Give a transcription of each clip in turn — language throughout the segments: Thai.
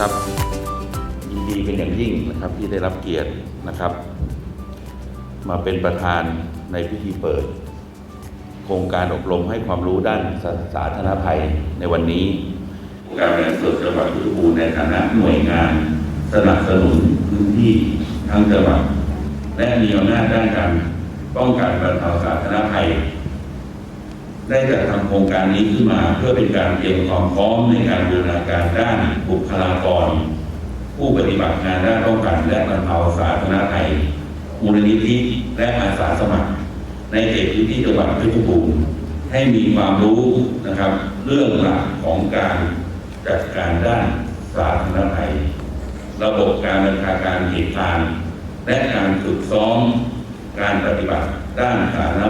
ครับยินดีเป็นอย่างยิ่งนะครับที่ได้รับเกียรตินะครับ มาเป็นประธานในพิธีเปิด โครงการอบรมให้ความรู้ด้านสาธารณภัยในวันนี้ การเรีนสดจังหวัดพุทธบูรในฐานะหน่วยงานสนับสนุนพื้นที่ทั้งจังหวัดและมีอำนาจด้านการป้องกันบรรเทาสาธร ได้จัดทำโครงการนี้ขึ้นมาเพื่อเป็นการเตรียมความพร้อมในการบูรณาการด้านบุคลากร ผู้ปฏิบัติงานด้านป้องกัน และบรรเทาสาธารณภัยมูลนิธิและอาสาสมัคร ในเขตพื้นที่จังหวัดเพชรบูรณ์ให้มีความรู้นะครับ เรื่องหลักของการจัดการด้านสาธารณภัย ระบบการบัญชาการเหตุการณ์และการฝึกซ้อมการปฏิบัติด้านสาธารณ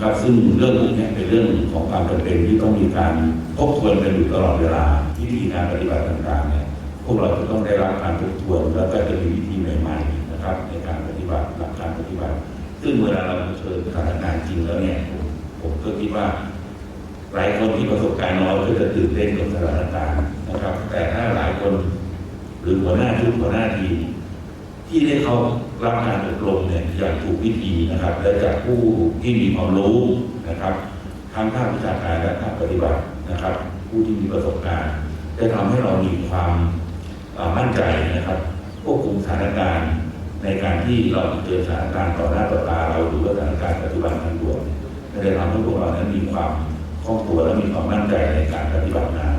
นะครับซึ่งเรื่องพวกนี้เป็นเรื่องของความจำเป็นที่ต้องมีการทบทวนกันอยู่ตลอดเวลาวิธีการปฏิบัติต่างๆเนี่ยพวกเราจะต้องได้รับการทบทวนแล้วก็จะมีวิธีใหม่ๆนะครับในการปฏิบัติหลักการปฏิบัติ ซึ่งเวลาเราเผชิญสถานการณ์จริงแล้วเนี่ยผมก็คิดว่าหลายคนที่ประสบการณ์น้อยก็จะตื่นเต้นกับสถานการณ์นะครับ แต่ถ้าหลายคน หรือหัวหน้าชุดหัวหน้าทีมที่ได้เขา รับการอบรมเนี่ยอย่างถูกวิธีนะครับ และจากผู้ที่มีความรู้นะครับทั้งภาควิชาการและภาคปฏิบัตินะครับ ผู้ที่มีประสบการณ์จะทำให้เรามีความมั่นใจนะครับควบคุมสถานการณ์ในการที่เราเจอสถานการณ์ต่อหน้าต่อตาเราหรือว่าสถานการณ์ปัจจุบันทันด่วนจะทำให้พวกเรานั้นมีความคล่องตัวและมีความมั่นใจในการปฏิบัติงาน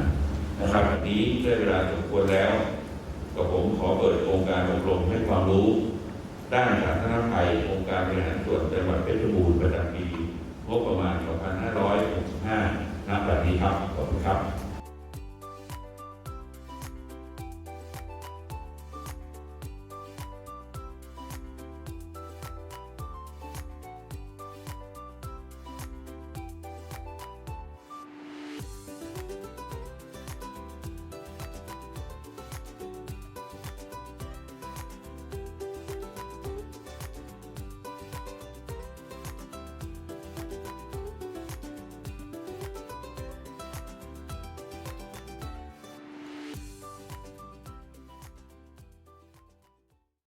นะครับวันนี้ได้เวลาสมควรแล้วกับผมขอเปิดโครงการอบรมให้ความรู้ ด้านสาธารณภัยองค์การบริหารส่วนจังหวัดเพชรบูรณ์ประจ